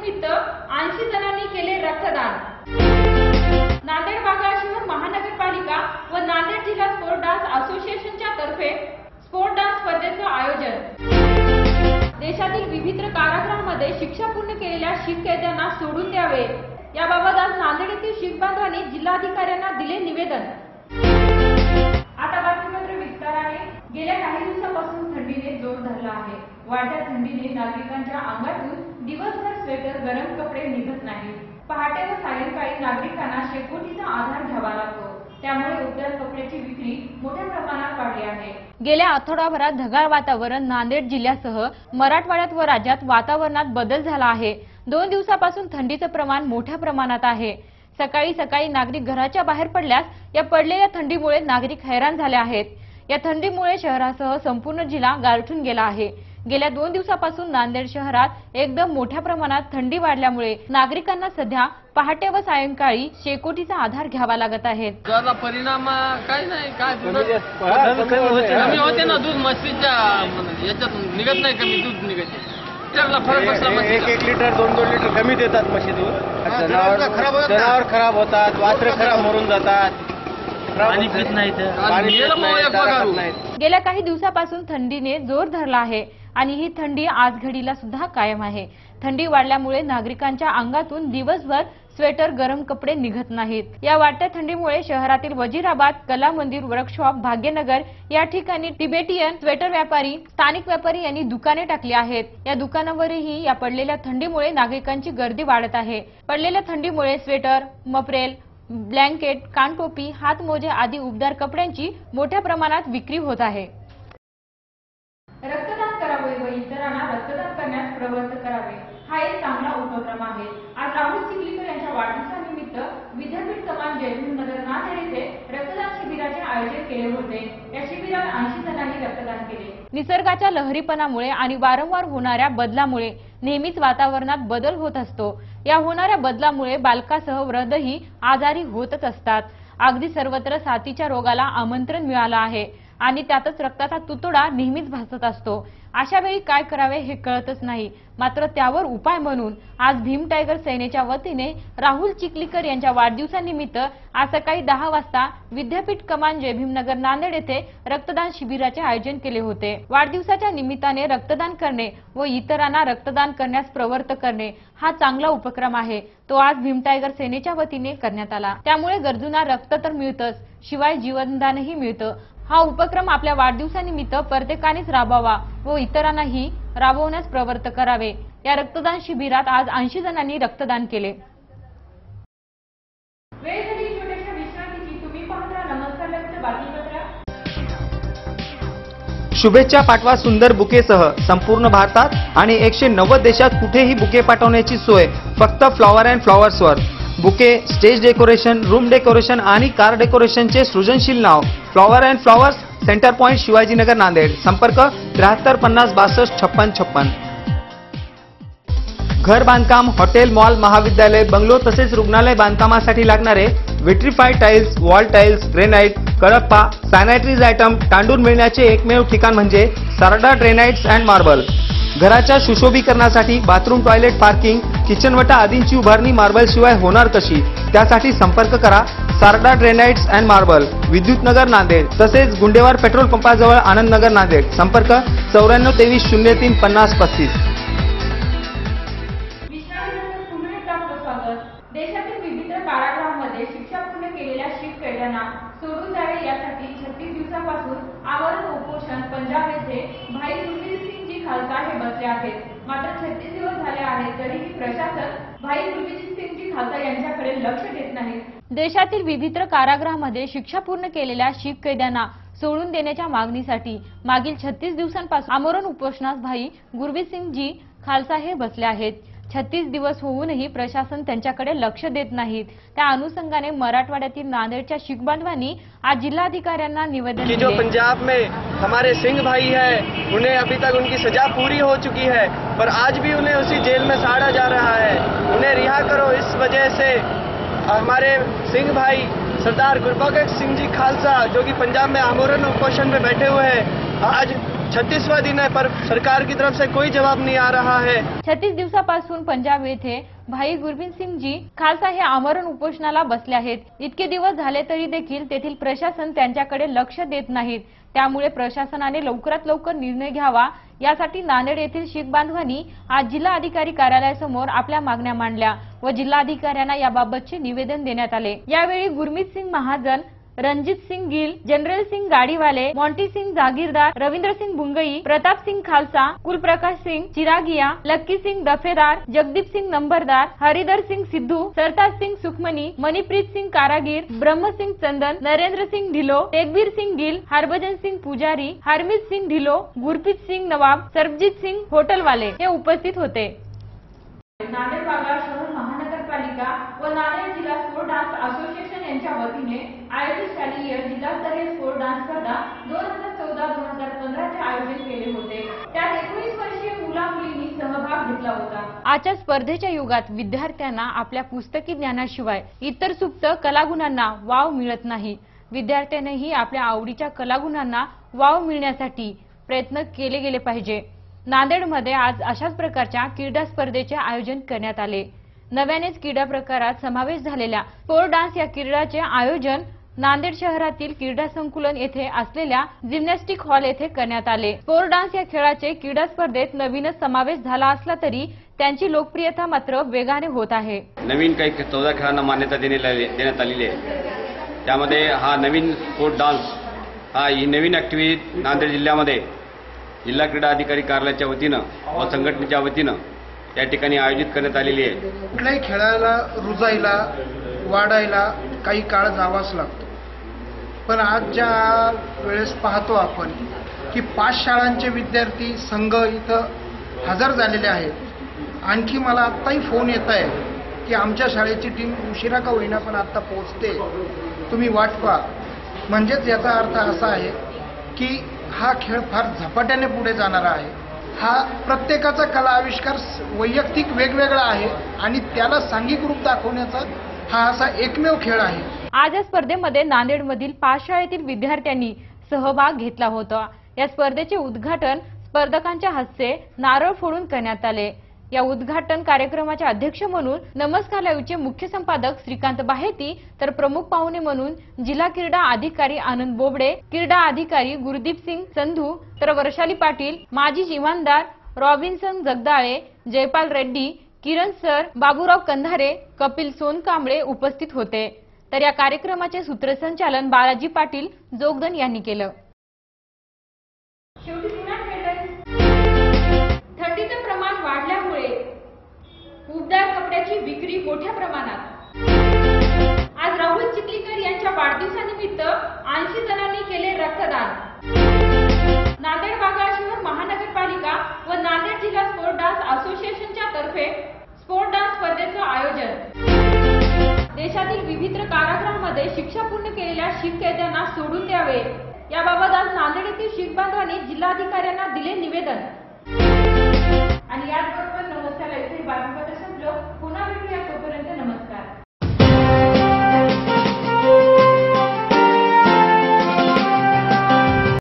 निमित्त ऐंशी जणांनी केले रक्तदान. नांदेड बागा शहर महानगरपालिका व नांदेड जिल्हा स्पोर्ट डान्स असोसिएशनच्या तर्फे स्पोर्ट डान्स स्पर्धेचं आयोजन. देशातील विविध कारागृहामध्ये शिक्षा पूर्ण केलेल्या शीख कैद्यांना सोडून द्यावे. याबाबत आज नांदेड येथील शीख बांधवांनी जिल्हाधिकाऱ्यांना दिले निवेदन. आता बातमीपत्र विस्ताराने गेल्या काही दिवसापासून थंडीने जोर धरला आहे. वाढत्या थंडीने नागरिकांच्या अंगातून दिवसभर स्वेटर गरम कपडे निघत नाही पहाटे व सायंकाळी नागरिकांना शेकोटीचा आधार घ्यावा लागतो. त्यामुळे उबदार कपड्याची विक्री मोठ्या प्रमाणात वाढली आहे. गेल्या आठवडाभरात ढगाळ वातावरण नांदेड जिल्ह्यासह मराठवाड्यात व राज्यात वातावरणात बदल झाला आहे. दोन दिवसापासून थंडीचं प्रमाण मोठ्या प्रमाणात आहे. सकाळी सकाळी नागरिक घराच्या बाहेर पडल्यास या पडलेल्या थंडीमुळे नागरिक हैराण झाले आहेत. या थंडीमुळे शहरासह संपूर्ण जिल्हा गारठून गेला आहे. गेल्या दोन दिवसापासून नांदेड शहरात एकदम मोठ्या प्रमाणात थंडी वाढल्यामुळे नागरिकांना सध्या पहाटे व सायंकाळी शेकोटीचा आधार घ्यावा लागत आहे. त्याचा परिणाम काय नाही काय कमी हा, होते. ना. दूध मस्तीच्या याच्यात निघत नाही कमी दूध निघते त्याला फरक बसला एक. एक लिटर दोन दोन लिटर कमी देतात म्हशी दूध. हा, जनावर खराब होतात. जनावर खराब होतात वासरे खराब मरून जातात. गेल्या काही दिवसापासून थंडीने जोर धरला आहे आणि ही थंडी आज घडीला सुद्धा कायम आहे. थंडी वाढल्यामुळे नागरिकांच्या अंगातून दिवसभर स्वेटर गरम कपडे निघत नाहीत. या वाढत्या थंडीमुळे शहरातील वजीराबाद कला मंदिर वर्कशॉप भाग्यनगर या ठिकाणी टिबेटियन स्वेटर व्यापारी स्थानिक व्यापारी यांनी दुकाने टाकली आहेत. या दुकानावरही या पडलेल्या थंडीमुळे नागरिकांची गर्दी वाढत आहे. पडलेल्या थंडीमुळे स्वेटर मफरेल ब्लँकेट कानटोपी हातमोजे आदी उबदार कपड्यांची मोठ्या प्रमाणात विक्री होत आहे. इतरांना रक्तदान करण्यास प्रवृत्त करावे. हा एक चांगला उपक्रम आहे. आज राहुल चिखलीकर यांच्या वाढदिवसानिमित्त विद्यापीठ कमान जयभीम नगर नांदेड येथे रक्तदान शिबिराचे आयोजन केले होते. या शिबिरात ऐंशी जणांनी रक्तदान केले. निसर्गाच्या लहरीपणामुळे आणि वारंवार होणाऱ्या बदलामुळे नेहमीच वातावरणात बदल होत असतो. या होणाऱ्या बदलामुळे बालकासह वृद्धही आजारी होतच असतात. अगदी सर्वत्र साथीच्या रोगाला आमंत्रण मिळालं आहे. आणि त्यातच रक्ताचा तुतडा नेहमीच भासत असतो. अशा वेळी काय करावे हे कळतच नाही. मात्र त्यावर उपाय म्हणून आज भीम टायगर सेनेच्या वतीने राहुल चिखलीकर यांच्या वाढदिवसानिमित्त आज सकाळी दहा वाजता विद्यापीठ कमांजे भीमनगर नांदेड येथे रक्तदान शिबिराचे आयोजन केले होते. वाढदिवसाच्या निमित्ताने रक्तदान करणे व इतरांना रक्तदान करण्यास प्रवृत्त करणे हा चांगला उपक्रम आहे. तो आज भीम टायगर सेनेच्या वतीने करण्यात आला. त्यामुळे गरजूंना रक्त तर मिळतच. शिवाय जीवनदानही मिळतं. हा उपक्रम आपल्या वाढदिवसानिमित्त प्रत्येकानेच राबवावा व इतरांनाही राबवण्यास प्रवृत्त करावे. या रक्तदान शिबिरात आज ऐंशी जणांनी रक्तदान केले. शुभेच्छा पाठवा सुंदर बुकेसह संपूर्ण भारतात आणि एकशे नव्वद देशात कुठेही बुके पाठवण्याची सोय फक्त flower and फ्लॉवर्सवर bouquet stage decoration room decoration आणि कार डेकोरेशनचे सृजनशील नाव flower and flowers centre point Shivajinagar Nanded. संपर्क त्र्याहत्तर पन्नास बासष्ट छप्पन छप्पन. घर बांधकाम हॉटेल मॉल महाविद्यालय बंगलो तसेच रुग्णालय बांधकामासाठी लागणारे vitrified tiles wall tiles granite Kadappa sanitaries item तांडून मिळण्याचे एकमेव ठिकाण म्हणजे सारडा ड्रेनाईट्स अँड मार्बल. घराच्या सुशोभीकरणासाठी बाथरूम टॉयलेट पार्किंग किचनवटा आदींची उभारणी मार्बलशिवाय होणार कशी? त्यासाठी संपर्क करा. सारडा ड्रेनाइट्स अँड मार्बल विद्युत नगर नांदेड तसेच गुंडेवार पेट्रोल पंपाजवळ आनंदनगर नांदेड. संपर्क चौऱ्याण्णव तेवीस शून्य तीन पन्नास पस्तीस. देशातील विविध कारागृहामध्ये शिक्षा पूर्ण केलेल्या शीख कैद्यांना सोडून द्यावे यासाठी छत्तीस दिवसापासून आवरण उपोषण पंजाब येथे भाई सुखबीर सिंगजी खालसा हे बसले आहेत. मात्र छत्तीस दिवस झाले आहेत तरीही प्रशासन भाई गुरुजीत सिंगजी खालसा यांच्याकडे लक्ष देत नाही. देशातील विविध कारागृहामध्ये शिक्षा पूर्ण केलेल्या शीख कैद्यांना सोडून देण्याच्या मागणीसाठी मागील छत्तीस दिवसांपासून आमरण उपोषणास भाई गुरबीर सिंगजी खालसा हे बसले आहेत. छत्तीस दिवस होऊनही प्रशासन त्यांच्याकडे लक्ष देत नाहीत. त्या अनुषंगाने मराठवाड्यातील नांदेडच्या शीख बांधवांनी आज जिल्हाधिकाऱ्यांना निवेदन कि जो पंजाब में हमारे सिंह भाई है उन्हें अभी तक उनकी सजा पूरी हो चुकी है पर आज भी उन्हें उसी जेल में साड़ा जा रहा है। उन्हें रिहा करो इस वजह से। हमारे सिंह भाई सरदार गुरबख्श सिंह जी खालसा जो कि पंजाब में आमोरन उपोषण में बैठे हुए हैं आज छत्तीसवा दिन है पर सरकार की तरफ से कोई जवाब नहीं आ रहा है। छत्तीस दिवसापासून पंजाब येथे भाई गुरबिंद सिंग जी खालसा हे आमरण उपोषणाला बसले आहेत. इतके दिवस झाले तरी देखील तेथील प्रशासन त्यांच्याकडे लक्ष देत नाहीत. त्यामुळे प्रशासनाने लवकरात लवकर निर्णय घ्यावा. यासाठी नांदेड येथील शीख बांधवांनी आज जिल्हा अधिकारी कार्यालयासमोर आपल्या मागण्या मांडल्या व जिल्हाधिकाऱ्यांना याबाबतचे निवेदन देण्यात आले. यावेळी गुरमीत सिंग महाजन रणजित सिंग गिल जनरल सिंग गाडीवाले मॉन्टी सिंग जागीरदार रविंद्र सिंग भुंगई प्रताप सिंग खालसा कुलप्रकाश सिंग चिरागिया लक्की सिंग दफेदार जगदीप सिंग नंबरदार हरिधर सिंग सिद्धू सरताज सिंग सुखमनी मणिप्रीत सिंग कारागीर ब्रह्म सिंग चंदन नरेंद्र सिंग ढिलो तेगबीर सिंग गिल हरभजन सिंग पुजारी हरमीत सिंग ढिलो गुरप्रीत सिंग नवाब सरबजीत सिंग होटलवाले हे उपस्थित होते. नांदेड भागात शहर महानगरपालिका व नारायण जिल्हा स्पोर्ट डान्स असोसिएशन यांच्या वतीने आयोजित शालेय जिल्हास्तरीय स्पोर्ट डान्स स्पर्धा दोन हजार चौदा दोन हजार पंधराचे आयोजन केले होते. त्यात एकोणीस वर्षीय मुला मुलींनी सहभाग घेतला होता. आजच्या स्पर्धेच्या युगात विद्यार्थ्यांना आपल्या पुस्तकी ज्ञानाशिवाय इतर सुप्त कलागुणांना वाव मिळत नाही. विद्यार्थ्यांनीही आपल्या आवडीच्या कलागुणांना वाव मिळण्यासाठी प्रयत्न केले गेले पाहिजे. नांदेडमध्ये आज अशाच प्रकारच्या क्रीडा स्पर्धेचे आयोजन करण्यात आले. नव्यानेच क्रीडा प्रकारात समावेश झालेल्या स्पोर्ट डान्स या क्रीडाचे आयोजन नांदेड शहरातील क्रीडा संकुलन येथे असलेल्या जिम्नॅस्टिक हॉल येथे करण्यात आले. स्पोर्ट डान्स या खेळाचे क्रीडा स्पर्धेत नवीनच समावेश झाला असला तरी त्यांची लोकप्रियता मात्र वेगाने होत आहे. नवीन काही चौदा खेळांना मान्यता देण्यात देण्यात आलेली आहे. त्यामध्ये हा नवीन स्पोर्ट डान्स हा ही नवीन ॲक्टिव्हिटी नांदेड जिल्ह्यामध्ये जिल्हा क्रीडा अधिकारी कार्यालयाच्या वतीनं व संघटनेच्या वतीनं या ठिकाणी आयोजित करण्यात आलेली आहे. कुठल्याही खेळायला रुजायला वाढायला काही काळ जावाच लागतो. पण आज ज्या वेळेस पाहतो आपण की पाच शाळांचे विद्यार्थी संघ इथं हजर झालेले आहेत. आणखी मला आत्ताही फोन येत आहे की आमच्या शाळेची टीम उशिरा का होईना पण आत्ता पोहोचते. तुम्ही वाट पहा. म्हणजेच याचा अर्थ असा आहे की हा खेळ फार झपाट्याने पुढे जाणारा आहे. हा प्रत्येकाचा कला आविष्कार वैयक्तिक वेगवेगळा आहे आणि त्याला सांघिक रूप दाखवण्याचा हा असा एकमेव खेळ आहे. आज या स्पर्धेमध्ये नांदेडमधील पाच शाळेतील विद्यार्थ्यांनी सहभाग घेतला होता. या स्पर्धेचे उद्घाटन स्पर्धकांच्या हस्ते नारळ फोडून करण्यात आले. या उद्घाटन कार्यक्रमाचे अध्यक्ष म्हणून नमस्कार लाईव्हचे मुख्य संपादक श्रीकांत बाहेती तर प्रमुख पाहुणे म्हणून जिल्हा क्रीडा अधिकारी आनंद बोबडे क्रीडा अधिकारी गुरुदीप सिंग संधू तर वर्षाली पाटील माजी इमानदार रॉबिन्सन जगदाळे जयपाल रेड्डी किरण सर बाबूराव कंधारे कपिल सोनकांबळे उपस्थित होते. तर या कार्यक्रमाचे सूत्रसंचालन बालाजी पाटील जोगदन यांनी केलं. उबदार कपड्याची विक्री मोठ्या प्रमाणात. आज राहुल चिखलीकर यांच्या वाढदिवसानिमित्त ऐंशी जणांनी केले रक्तदान. नांदेड बागा शहर महानगरपालिका व नांदेड जिल्हा स्पोर्ट डान्स असोसिएशनच्या तर्फे स्पोर्ट डान्स स्पर्धेचं आयोजन. देशातील विविध कारागृहामध्ये शिक्षा पूर्ण केलेल्या शीख कैद्यांना सोडून द्यावे. याबाबत आज नांदेड येथील शीख बांधवांनी जिल्हाधिकाऱ्यांना दिले निवेदन. आणि याचबरोबर नमस्कार ऐकू बातमीपत्राचा संपलं. पुन्हा भेटूया तोपर्यंत नमस्कार.